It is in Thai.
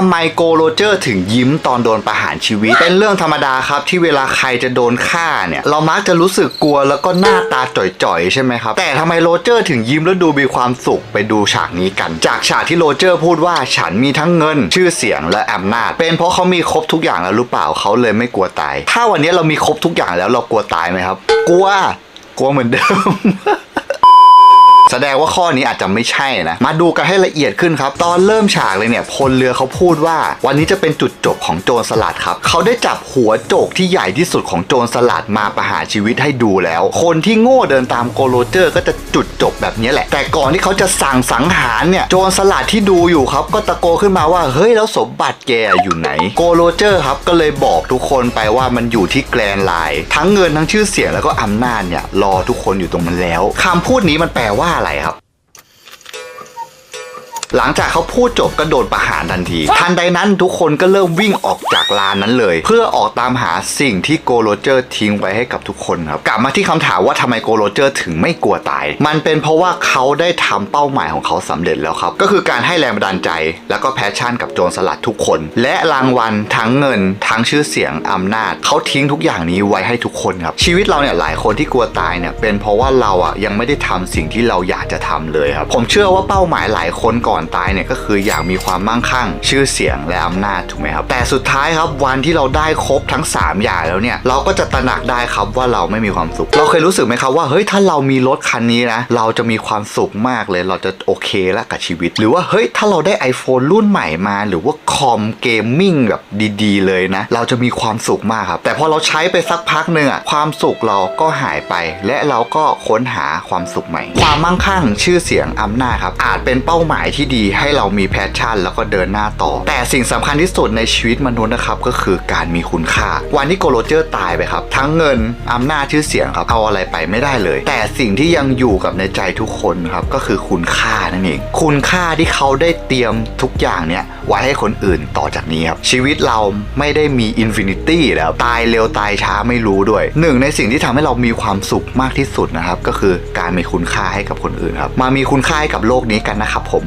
ทำไมโกโรเจอร์ถึงยิ้มตอนโดนประหารชีวิต เป็นเรื่องธรรมดาครับที่เวลาใครจะโดนฆ่าเนี่ย เรามักจะรู้สึกกลัวแล้วก็หน้าตาจ่อยๆ ใช่ไหมครับ แต่ทำไมโรเจอร์ถึงยิ้มแล้วดูมีความสุขไปดูฉากนี้กัน จากฉากที่โรเจอร์พูดว่าฉันมีทั้งเงิน ชื่อเสียงและอำนาจ เป็นเพราะเขามีครบทุกอย่างแล้วหรือเปล่าเขาเลยไม่กลัวตาย ถ้าวันนี้เรามีครบทุกอย่างแล้วเรากลัวตายไหมครับ กลัว กลัวเหมือนเดิม แสดงว่าข้อนี้อาจจะไม่ใช่นะ มาดูกันให้ละเอียดขึ้นครับ ตอนเริ่มฉากเลยเนี่ย พลเรือเขาพูดว่า วันนี้จะเป็นจุดจบของโจรสลัดครับเขาได้จับหัวโจกที่ใหญ่ที่สุดของโจรสลัดมาประหารชีวิตให้ดูแล้ว คนที่โง่เดินตามโกโรเจอร์ ก็จะจุดจบแบบนี้แหละ แต่ก่อนที่เขาจะสั่งสังหารเนี่ยโจรสลัดที่ดูอยู่ครับ ก็ตะโกนขึ้นมาว่าเฮ้ยแล้วสมบัติแกอยู่ไหนโกโรเจอร์ครับก็เลยบอกทุกคนไปว่ามันอยู่ที่แกรนไลน์ทั้งเงินทั้งชื่อเสียงแล้วก็อำนาจเนี่ยรอทุกคนอยู่ตรงมันแล้วคำพูดนี้มันแปลว่าอะไรครับ หลังจากเขาพูดจบก็โดนประหารทันที ทันใดนั้นทุกคนก็เริ่มวิ่งออกจากลานนั้นเลย เพื่อออกตามหาสิ่งที่โกโรเจอร์ทิ้งไว้ให้กับทุกคนครับ กลับมาที่คำถามว่าทำไมโกโรเจอร์ถึงไม่กลัวตาย มันเป็นเพราะว่าเขาได้ทำเป้าหมายของเขาสำเร็จแล้วครับ ก็คือการให้แรงบันดาลใจ แล้วก็แพชชั่นกับโจรสลัดทุกคน และรางวัลทั้งเงิน ทั้งชื่อเสียงอำนาจ เขาทิ้งทุกอย่างนี้ไว้ให้ทุกคนครับ ชีวิตเราเนี่ยหลายคนที่กลัวตายเนี่ยเป็นเพราะว่าเราอะยังไม่ได้ทำสิ่งที่เราอยากจะทำเลยครับผมเชื่อว่าเป้าหมายหลายคนก่อนตายเนี่ยก็คืออยากมีความมั่งคั่ง ชื่อเสียงและอำนาจถูกไหมครับ แต่สุดท้ายครับวันที่เราได้ครบทั้ง 3 อย่างแล้วเนี่ยเราก็จะตระหนักได้ครับว่าเราไม่มีความสุข เราเคยรู้สึกไหมครับว่าเฮ้ยถ้าเรามีรถคันนี้นะเราจะมีความสุขมากเลย เราจะโอเคแล้วกับชีวิต หรือว่าเฮ้ยถ้าเราได้ iPhone รุ่นใหม่มา หรือว่าคอมเกมมิ่งแบบดีๆ เลยนะ เราจะมีความสุขมากครับ แต่พอเราใช้ไปสักพักหนึ่งอะความสุขเราก็หายไป และเราก็ค้นหาความสุขใหม่ ความมั่งคั่งชื่อเสียงอำนาจครับอาจเป็นเป้าหมายที่ดีให้เรามีแพชชั่น แล้วก็เดินหน้าต่อ แต่สิ่งสำคัญที่สุดในชีวิตมนุษย์นะครับก็คือการมีคุณค่า วันที่โกโรเจอร์ตายไปครับ ทั้งเงินอำนาจชื่อเสียงครับเอาอะไรไปไม่ได้เลย แต่สิ่งที่ยังอยู่กับในใจทุกคนครับก็คือคุณค่านั่นเองคุณค่าที่เขาได้เตรียมทุกอย่างเนี่ยไว้ให้คนอื่นต่อจากนี้ครับชีวิตเราไม่ได้มีอินฟินิตี้แล้วตายเร็วตายช้าไม่รู้ด้วยหนึ่งในสิ่งที่ทำให้เรามีความสุขมากที่สุดนะครับก็คือการมีคุณค่าให้กับคนอื่นครับมามีคุณค่าให้กับโลกนี้กันนะครับผม